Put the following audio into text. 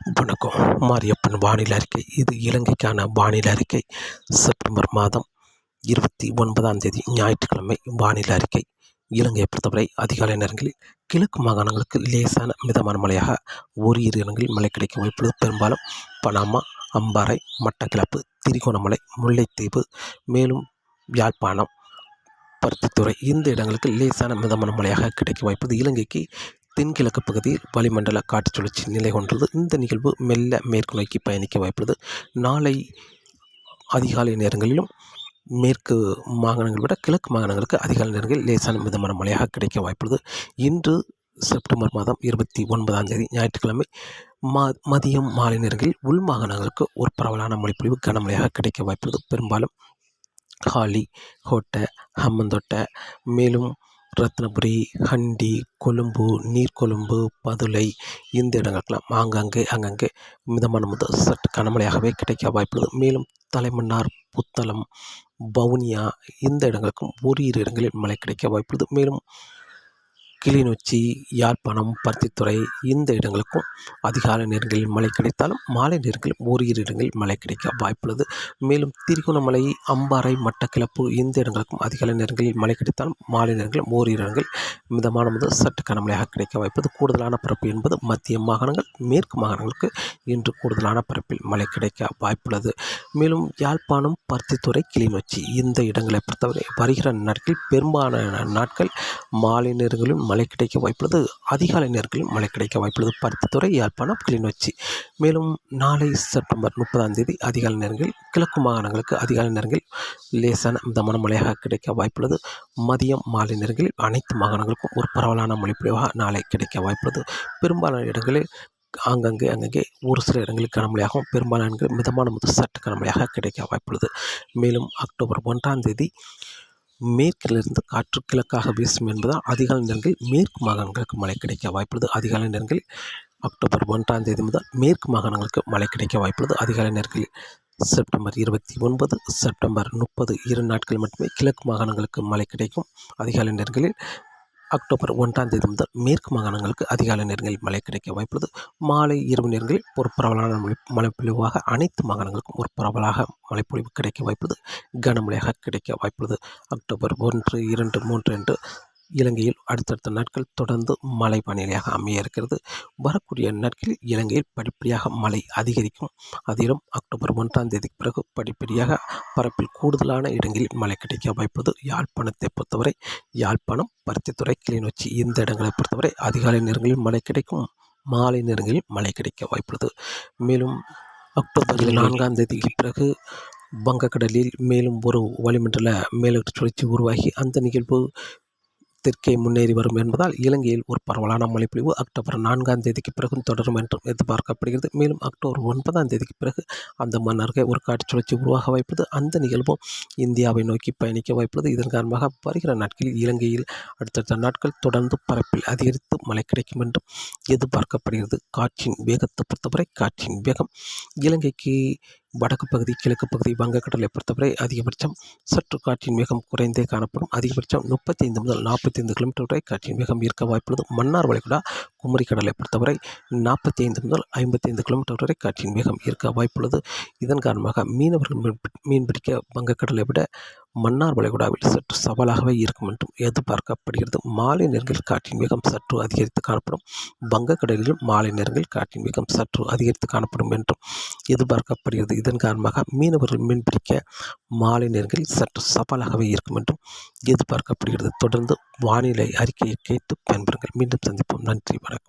வணக்கம் மாரியப்பன் வானிலை அறிக்கை. இது இலங்கைக்கான வானிலை அறிக்கை. செப்டம்பர் மாதம் இருபத்தி ஒன்பதாம் தேதி ஞாயிற்றுக்கிழமை வானிலை அறிக்கை. இலங்கையை பொறுத்தவரை அதிகாலை நேரங்களில் கிழக்கு மாகாணங்களுக்கு லேசான மிதமான மழையாக ஓரிரு இடங்களில் மழை கிடைக்க வாய்ப்புள்ளது. பெரும்பாலும் பனாமா அம்பாறை மட்டக்கிளப்பு திரிகோணமலை முல்லைத்தீவு மேலும் யாழ்ப்பாணம் பருத்தித்துறை இந்த இடங்களுக்கு லேசான மிதமான மழையாக கிடைக்க வாய்ப்பது இலங்கைக்கு தென்கிழக்கு பகுதியில் வளிமண்டல காற்று சுழற்சி நிலை கொண்டுள்ளது. இந்த நிகழ்வு மெல்ல மேற்கு நோக்கி பயணிக்க வாய்ப்புள்ளது. நாளை அதிகாலை நேரங்களிலும் மேற்கு மாகாணங்களை விட கிழக்கு மாகாணங்களுக்கு அதிகாலை நேரங்களில் லேசான மிதமான மழையாக கிடைக்க வாய்ப்புள்ளது. இன்று செப்டம்பர் மாதம் இருபத்தி ஒன்பதாம் தேதி ஞாயிற்றுக்கிழமை மா மதியம் மாலை நேரங்களில் உள் மாகாணங்களுக்கு ஒரு பரவலான மொழிப்பொழிவு கனமழையாக கிடைக்க வாய்ப்புள்ளது. பெரும்பாலும் ஹாலி ஹோட்ட ஹம்மந்தோட்ட மேலும் ரத்னபுரி ஹண்டி கொழும்பு நீர்கொழும்பு பதுளை இந்த இடங்களுக்கெல்லாம் ஆங்காங்கே அங்கங்கே மிதமான முதல் சற்று கனமழையாகவே கிடைக்க வாய்ப்புள்ளது. மேலும் தலைமன்னார் புத்தளம் வவுனியா இந்த இடங்களுக்கும் ஓரிரு இடங்களில் மழை கிடைக்க வாய்ப்புள்ளது. மேலும் கிளிநொச்சி யாழ்ப்பாணம் பருத்தித்துறை இந்த இடங்களுக்கும் அதிகாலை நேரங்களில் மழை கிடைத்தாலும் மாலை நேரங்களில் ஓரிரு இடங்களில் மழை கிடைக்க வாய்ப்புள்ளது. மேலும் திருகோணமலை அம்பாறை மட்டக்கிளப்பு இந்த இடங்களுக்கும் அதிகாலை நேரங்களில் மழை கிடைத்தாலும் மாலை நேரங்களில் ஓரிரு இடங்கள் மிதமான முதல் சற்று கனமழையாக கிடைக்க வாய்ப்பது. கூடுதலான பரப்பு என்பது மத்திய மாகாணங்கள் மேற்கு மாகாணங்களுக்கு இன்று கூடுதலான பரப்பில் மழை கிடைக்க வாய்ப்புள்ளது. மேலும் யாழ்ப்பாணம் பருத்தித்துறை கிளிநொச்சி இந்த இடங்களை பொறுத்தவரை வருகிற நாட்களில் பெரும்பாலான நாட்கள் மாலை நேரங்களிலும் மழை கிடைக்க வாய்ப்புள்ளது. அதிகாலை நேரங்களில் மழை கிடைக்க வாய்ப்புள்ளது. பருத்தித்துறை யாழ்ப்பாணம் கிளிநொச்சி. மேலும் நாளை செப்டம்பர் முப்பதாம் தேதி அதிகாலை நேரங்களில் கிழக்கு மாகாணங்களுக்கு அதிகாலை நேரங்களில் லேசான மிதமான மழையாக கிடைக்க வாய்ப்புள்ளது. மதியம் மாலை நேரங்களில் அனைத்து மாகாணங்களுக்கும் ஒரு பரவலான மழைப்பொழிவாக நாளை கிடைக்க வாய்ப்புள்ளது. பெரும்பாலான இடங்களில் ஆங்கங்கே அங்கங்கே ஒரு சில இடங்களில் கனமழையாகவும் பெரும்பாலான இடங்களில் மிதமான முதல் சற்று கனமழையாக கிடைக்க வாய்ப்புள்ளது. மேலும் அக்டோபர் ஒன்றாம் தேதி மேற்கிலிருந்து காற்று கிழக்காக வீசும் என்பதால் அதிகாலை நேரங்களில் மேற்கு மாகாணங்களுக்கு மழை கிடைக்க வாய்ப்புள்ளது. அதிகாலை நேரங்களில் அக்டோபர் ஒன்றாம் தேதி முதல் மேற்கு மாகாணங்களுக்கு மழை கிடைக்க வாய்ப்புள்ளது. அதிகாலை நேரங்களில் செப்டம்பர் இருபத்தி ஒன்பது செப்டம்பர் முப்பது இரு நாட்கள் மட்டுமே கிழக்கு மாகாணங்களுக்கு மழை கிடைக்கும். அதிகாலை நேரங்களில் அக்டோபர் ஒன்றாம் தேதி முதல் மேற்கு மாகாணங்களுக்கு அதிகாலை நேரங்களில் மழை கிடைக்க வாய்ப்புள்ளது. மாலை இரவு நேரங்களில் ஒரு பரவலான மழை மழைப்பொழிவாக அனைத்து மாகாணங்களுக்கும் ஒரு பரவலாக மழைப்பொழிவு கிடைக்க வாய்ப்புள்ளது. கனமழையாக கிடைக்க வாய்ப்புள்ளது. அக்டோபர் ஒன்று இரண்டு மூன்று என்று இலங்கையில் அடுத்தடுத்த நாட்கள் தொடர்ந்து மழை வானிலையாக அமைய இருக்கிறது வரக்கூடிய நாட்களில் இலங்கையில் படிப்படியாக மழை அதிகரிக்கும். அதிலும் அக்டோபர் ஒன்றாம் தேதிக்கு பிறகு படிப்படியாக பரப்பில் கூடுதலான இடங்களில் மழை கிடைக்க வாய்ப்பது யாழ்ப்பாணத்தை பொறுத்தவரை யாழ்ப்பாணம் பருத்தித்துறை கிளிநொச்சி இந்த இடங்களை பொறுத்தவரை அதிகாலை நேரங்களில் மழை கிடைக்கும். மாலை நேரங்களில் மழை கிடைக்க வாய்ப்புள்ளது. மேலும் அக்டோபர் நான்காம் தேதிக்கு பிறகு வங்கக்கடலில் மேலும் ஒரு வளிமண்டல மேலடுக்கு சுழற்சி உருவாகி அந்த நிகழ்வு தெற்கே முன்னேறி வரும் என்பதால் இலங்கையில் ஒரு பரவலான மழைப்பொழிவு அக்டோபர் நான்காம் தேதிக்கு பிறகும் தொடரும் என்றும் எதிர்பார்க்கப்படுகிறது. மேலும் அக்டோபர் ஒன்பதாம் தேதிக்கு பிறகு அந்த மன்னர்கை ஒரு காற்று சுழற்சி உருவாக வாய்ப்பது அந்த நிகழ்வும் இந்தியாவை நோக்கி பயணிக்க வாய்ப்புள்ளது இதன் காரணமாக வருகிற நாட்களில் இலங்கையில் அடுத்தடுத்த நாட்கள் தொடர்ந்து பரப்பில் அதிகரித்து மழை கிடைக்கும் என்றும் எதிர்பார்க்கப்படுகிறது. காற்றின் வேகத்தை பொறுத்தவரை காற்றின் வேகம் இலங்கைக்கு வடக்கு பகுதி கிழக்கு பகுதி வங்கக்கடலை பொறுத்தவரை அதிகபட்சம் சற்று காற்றின் வேகம் குறைந்தே காணப்படும். அதிகபட்சம் முப்பத்தைந்து முதல் நாற்பத்தி ஐந்து கிலோமீட்டர் வரை காற்றின் வேகம் இருக்க வாய்ப்புள்ளது. மன்னார் வளைகுடா குமரி கடலை பொறுத்தவரை நாற்பத்தி ஐந்து முதல் ஐம்பத்தைந்து கிலோமீட்டர் வரை காற்றின் வேகம் இருக்க வாய்ப்புள்ளது. இதன் காரணமாக மீனவர்கள் மீன்பிடிக்க வங்கக்கடலை விட மன்னார் வளைகுடாவில் சற்று சவாலாகவே இருக்கும் என்றும் எதிர்பார்க்கப்படுகிறது. மாலை நேரங்களில் காற்றின் வேகம் சற்று அதிகரித்து காணப்படும். வங்கக்கடலிலும் மாலை நேரங்களில் காற்றின் வேகம் சற்று அதிகரித்து காணப்படும் என்றும் எதிர்பார்க்கப்படுகிறது. இதன் காரணமாக மீனவர்கள் மீன்பிடிக்க மாலை நேரங்களில் சற்று சவாலாகவே இருக்கும் என்றும் எதிர்பார்க்கப்படுகிறது. தொடர்ந்து வானிலை அறிக்கையை கேட்டு பயன்பெறுங்கள். மீண்டும் சந்திப்போம். நன்றி. வணக்கம்.